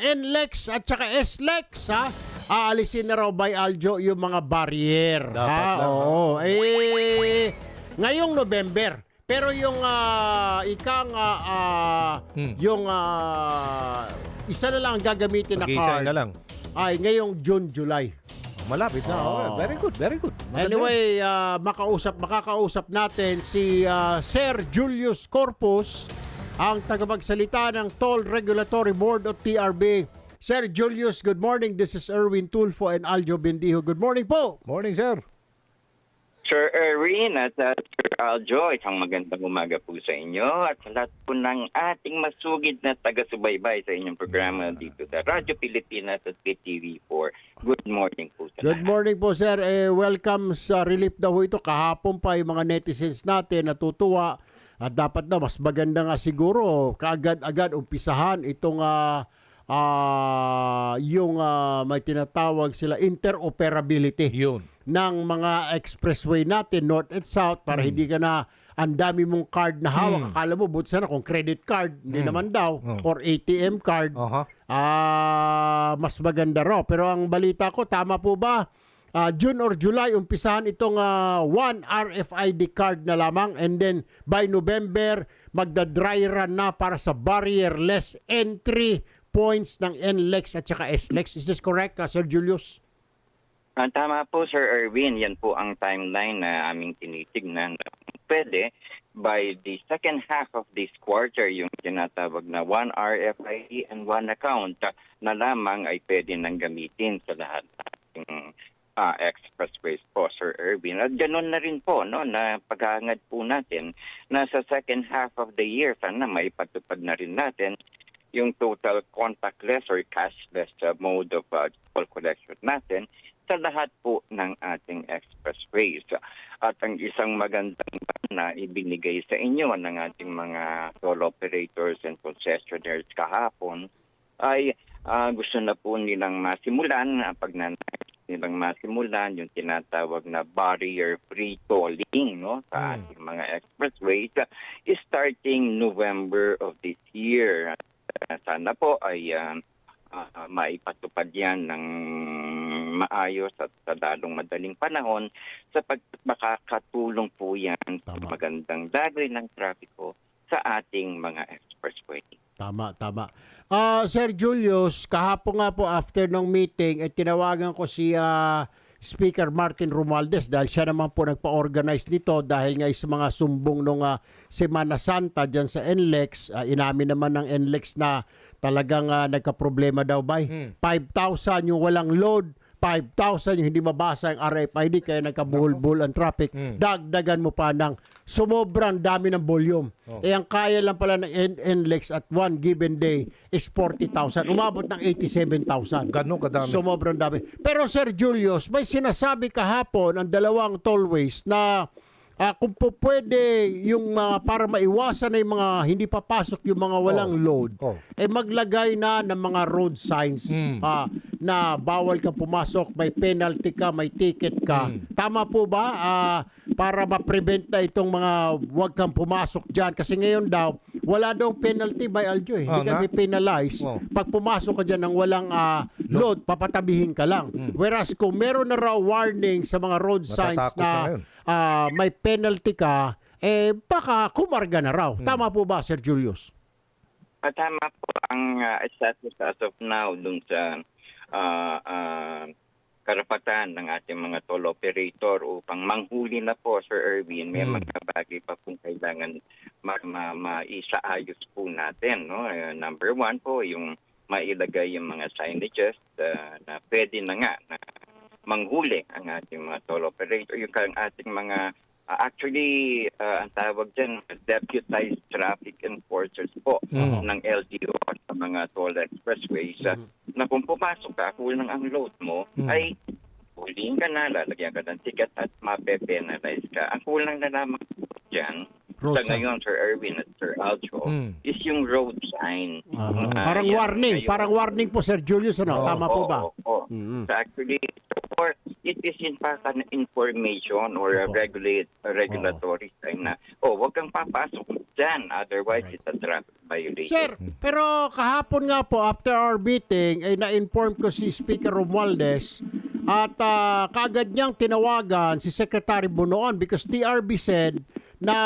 NLEX at saka SLEX ha. Aalisin na raw by Aljo yung mga barrier. Dapat ha? lang, Oo. Eh, ngayong November. Pero yung ah, ika nga ah, Hmm. yung ah, isa na lang ang gagamitin na card na lang. ay ngayong June, July. Malapit na. Oo. Oh, very good, very good. Maganda. Anyway, ah, makausap, makakausap natin si ah, Sir Julius Corpus, ang tagapagsalita ng Toll Regulatory Board o TRB. Sir Julius, good morning. This is Erwin Tulfo and Aljo Bendijo. Good morning po. Morning, sir. Sir Erwin at uh, Sir Aljo, isang magandang umaga po sa inyo at sa lahat po ng ating masugid na taga-subaybay sa inyong programa dito sa Radyo Pilipinas at PTV4. Good morning po sa Good lahat. morning po, sir. Eh, welcome sa relief daw ito. Kahapon pa yung mga netizens natin natutuwa. At dapat na, mas maganda nga siguro, kaagad-agad umpisahan itong ah, ah, yung ah, may tinatawag sila interoperability Yun. ng mga expressway natin, north and south, para hindi ka na ang dami mong card na hawak. Akala mo, buti sana kung credit card, hindi naman daw, Mm. or ATM card, Aha. ah mas maganda raw. Pero ang balita ko, tama po ba? Ah, June or July, umpisahan itong ah, one RFID card na lamang and then by November, magda-dry run na para sa barrierless entry points ng NLEX at saka SLEX. Is this correct, ah, Sir Julius? Ah, tama po Sir Erwin, yan po ang timeline na aming tinitignan. Pwede by the second half of this quarter yung tinatawag na one RFID and one account na lamang ay pwede nang gamitin sa lahat ng ah, expressways po, Sir Erwin. At ganun na rin po, no, na paghahangad po natin na sa second half of the year, sana maipatupad na rin natin yung total contactless or cashless uh, mode of uh, toll collection natin sa lahat po ng ating expressways. At ang isang magandang na ibinigay sa inyo ng ating mga toll operators and concessionaires kahapon ay ah, gusto na po nilang masimulan, uh, pag nanais nilang masimulan yung tinatawag na barrier-free tolling no, sa Mm. ating mga expressways uh, starting November of this year. Uh, sana po ay uh, ah, maipatupad yan ng maayos at sa lalong madaling panahon sapagkat makakatulong po yan sa Tama. magandang daloy ng trapiko sa ating mga expressway. Tama, tama. Ah, Sir Julius, kahapon nga po after ng meeting, eh, tinawagan ko si ah, Speaker Martin Romualdez dahil siya naman po nagpa-organize nito dahil nga sa mga sumbong nung ah, Semana Santa dyan sa NLEX. Ah, inamin naman ng NLEX na talagang ah, nagka-problema daw ba? 5,000 yung walang load, 5,000 yung hindi mabasa yung RFID kaya nagkabuhol-buhol ang traffic. Dagdagan mo pa ng sumobrang dami ng volume. Eh ang kaya lang pala ng NLEX at one given day is 40,000. Umabot ng 87,000. Ganun kadami. Sumobrang dami. Pero Sir Julius, may sinasabi kahapon ang dalawang tollways na ah, kung po pwede yung mga para maiwasan na yung mga hindi papasok yung mga walang load, Oh. eh maglagay na ng mga road signs Mm. ah, na bawal kang pumasok, may penalty ka, may ticket ka. Tama po ba ah, para ma-prevent na itong mga wag kang pumasok diyan kasi ngayon daw wala daw penalty by Aljo eh. Hindi ka nga? may penalize. Oh. Pag pumasok ka diyan ng walang ah, load, papatabihin ka lang. Whereas kung meron na raw warning sa mga road signs Matatakot ka na ah, may penalty ka, eh baka kumarga na raw. Tama po ba Sir Julius? At tama po ang uh, status as of now dun sa ah, ah, karapatan ng ating mga toll operator upang manghuli na po, Sir Erwin. May Mm. mga bagay pa pong kailangan ma- ma- maisaayos po natin. No? Eh, number one po, yung mailagay yung mga signages ah, na pwede na nga na manghuli ang ating mga toll operator. Yung kang ating mga ah, actually ah, ang tawag dyan deputized traffic enforcers po Mm. ng LTO sa mga toll expressways ah, na kung pumasok ka kulang ang load mo Mm. ay huliin ka na, lalagyan ka ng ticket at mape-penalize ka. Ang kulang na lamang po dyan Road sa ngayon, Sir Erwin at Sir Aljo, Mm. is yung road sign. Aha. Ah, parang yan. warning, Ngayon- parang warning po Sir Julius ano? Oo, Tama po Oo, ba? oo. Mm. So actually, it is in fact an information or a regulate, a regulatory sign na, oh, wag kang papasok dyan, otherwise it's a traffic violation. Sir, pero kahapon nga po, after our meeting, ay na-inform ko si Speaker Romualdez at ah, kaagad niyang tinawagan si Secretary Bunoan because TRB said na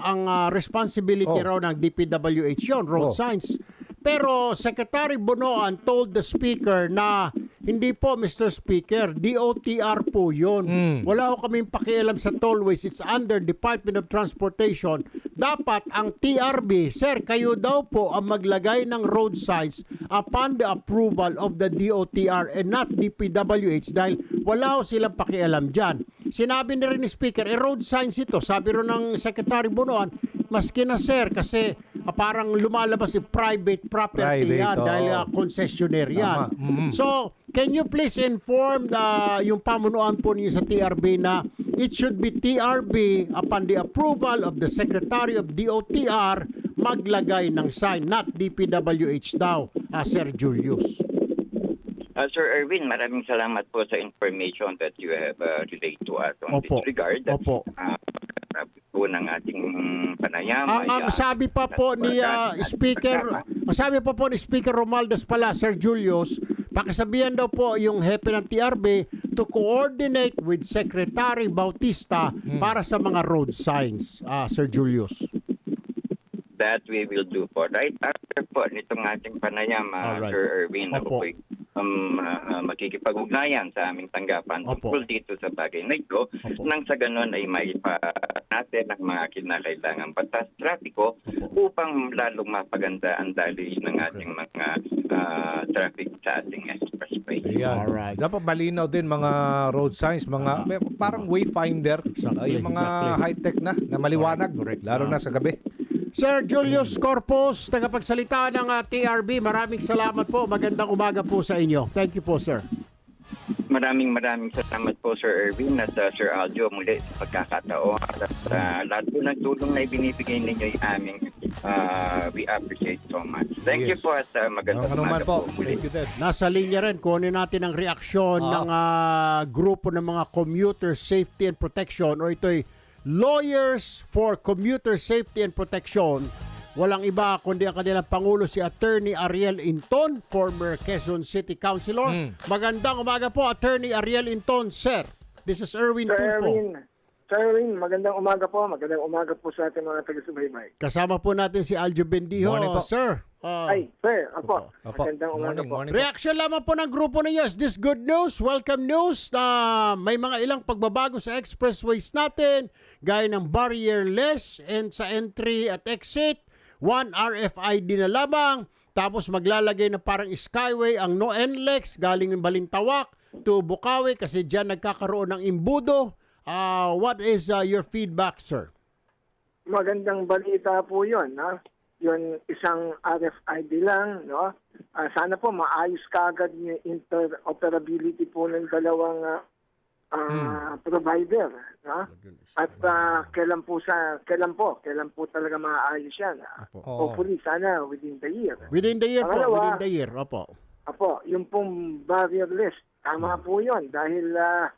ang ah, responsibility Oh. raw ng DPWH yun, road Oh. signs. Pero Secretary Bunoan told the Speaker na hindi po Mr. Speaker, DOTR po yun. Mm. Wala ko kaming pakialam sa tollways. It's under Department of Transportation. Dapat ang TRB, sir, kayo daw po ang maglagay ng road signs upon the approval of the DOTR and not DPWH dahil wala ko silang pakialam dyan. Sinabi na rin ni Speaker, eh road signs ito. Sabi rin ng Secretary Bunoan, maski na sir kasi ah, parang lumalabas si private property Private, yan oo. dahil ah, concessionaire yan. Tama. Mhm. So, can you please inform the, yung pamunuan po niyo sa TRB na it should be TRB upon the approval of the Secretary of DOTR maglagay ng sign, not DPWH daw, ah, Sir Julius. Uh, Sir Erwin, maraming salamat po sa information that you have uh, relayed to us on Opo. this regard. Opo. Uh, po ng ating panayam. Ang, ay, ang uh, sabi pa po ni ah, Speaker, ang sabi pa po ni Speaker Romualdez pala, Sir Julius, pakisabihan daw po yung hepe ng TRB to coordinate with Secretary Bautista para sa mga road signs, ah, Sir Julius. that we will do po. Right after po nitong ating panayam, uh, Alright. Sir Erwin, Opo. ako po um, uh, makikipag-ugnayan sa aming tanggapan Opo. tungkol dito sa bagay na ito Opo. nang sa ganun ay maipa natin ang mga kinakailangan batas trapiko upang lalong mapaganda ang daloy ng ating mga uh, traffic sa ating expressway. Ayan. Alright. Dapat malinaw din mga road signs, mga may- parang wayfinder, Exactly, yung mga exactly. high-tech na, na maliwanag, Correct, correct. lalo na sa gabi. Sir Julius Corpus, tagapagsalita ng ah, TRB, maraming salamat po. Magandang umaga po sa inyo. Thank you po, sir. Maraming maraming salamat po Sir Erwin at uh, Sir Aljo muli sa pagkakataon at uh, lahat po ng tulong na ibinibigay ninyo ay aming uh, we appreciate so much. Thank you Yes. po at uh, magandang man umaga po. po muli. Thank you, Ted. Nasa linya rin, kunin natin ang reaksyon Ah. ng ah, grupo ng mga Commuter Safety and Protection o ito'y Lawyers for Commuter Safety and Protection. Walang iba kundi ang kanilang Pangulo si Attorney Ariel Inton, former Quezon City Councilor. Hmm. Magandang umaga po, Attorney Ariel Inton, sir. This is Erwin Sir Tulfo. Erwin, Sir Erwin, magandang umaga po. Magandang umaga po sa ating mga taga-subaybay. Kasama po natin si Aljo Bendijo. Morning po. Sir, ah, Ay, sir, ako. Opo. Magandang umaga Morning, po. morning. Reaction lamang po ng grupo ninyo. Is this good news? Welcome news na may mga ilang pagbabago sa expressways natin, gaya ng barrierless and sa entry at exit, one RFID na lamang, tapos maglalagay na parang skyway ang no NLEX galing ng Balintawak to Bukawi kasi diyan nagkakaroon ng imbudo. Ah, what is ah, your feedback, sir? Magandang balita po yun. Ha? Yun, isang RFID lang. No? Ah, sana po maayos kagad yung interoperability po ng dalawang ah, ah, provider. No? At ah, kailan po sa kailan po kailan po talaga maayos yan. Oo. Hopefully sana within the year. Within the year po, Pangalawa. within the year. Opo. Apo, yung pong barrier list, tama po yun. Dahil ah,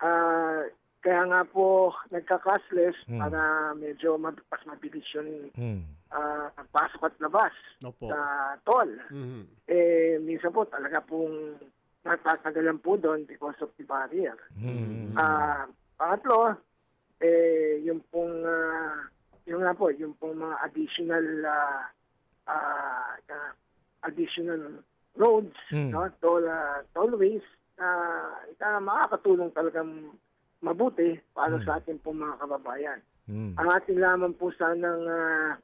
ah, kaya nga po nagka-cashless Hmm. para medyo mas mabilis yung Hmm. Ah, pasok at labas Opo. sa toll. Mhm. Eh, minsan po talaga pong natatagalan po doon because of the barrier. Hmm. Ah, pangatlo, eh, yung pong, ah, yung nga po, yung pong mga additional ah, ah, ah, additional roads, Mm. no, toll, ah, tollways, na uh, makakatulong talagang mabuti para sa ating pong mga kababayan. Hmm. Ang ating lamang po sanang ah,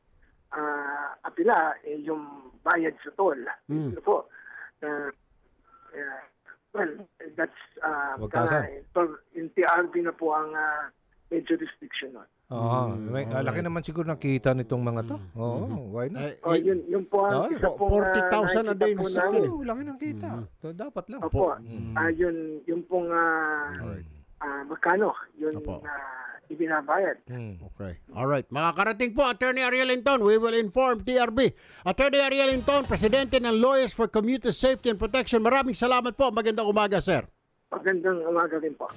ah, apila eh, yung bayad sa toll. Mm. Ito po. na yeah, well, that's uh, tasan. yung TRB na po ang ah, major restriction nun. Oo. Hmm, May, ah, laki naman siguro nakita nitong mga to. Oo, why not? Eh, Oh, eh, yun, yun po ang Ah, isa pong ah, 40,000 a day nakikita po sa akin namin. Oo, laki ng kita. To, dapat lang. Opo. Mm. Ah, yun, yun pong ah, ah, magkano yun Opo. Ibinabayad. Hmm. Okay. All right. Makakarating po, Attorney Ariel Linton. We will inform TRB. Attorney Ariel Linton, Presidente ng Lawyers for Commuter Safety and Protection. Maraming salamat po. Magandang umaga, sir. Magandang umaga rin po.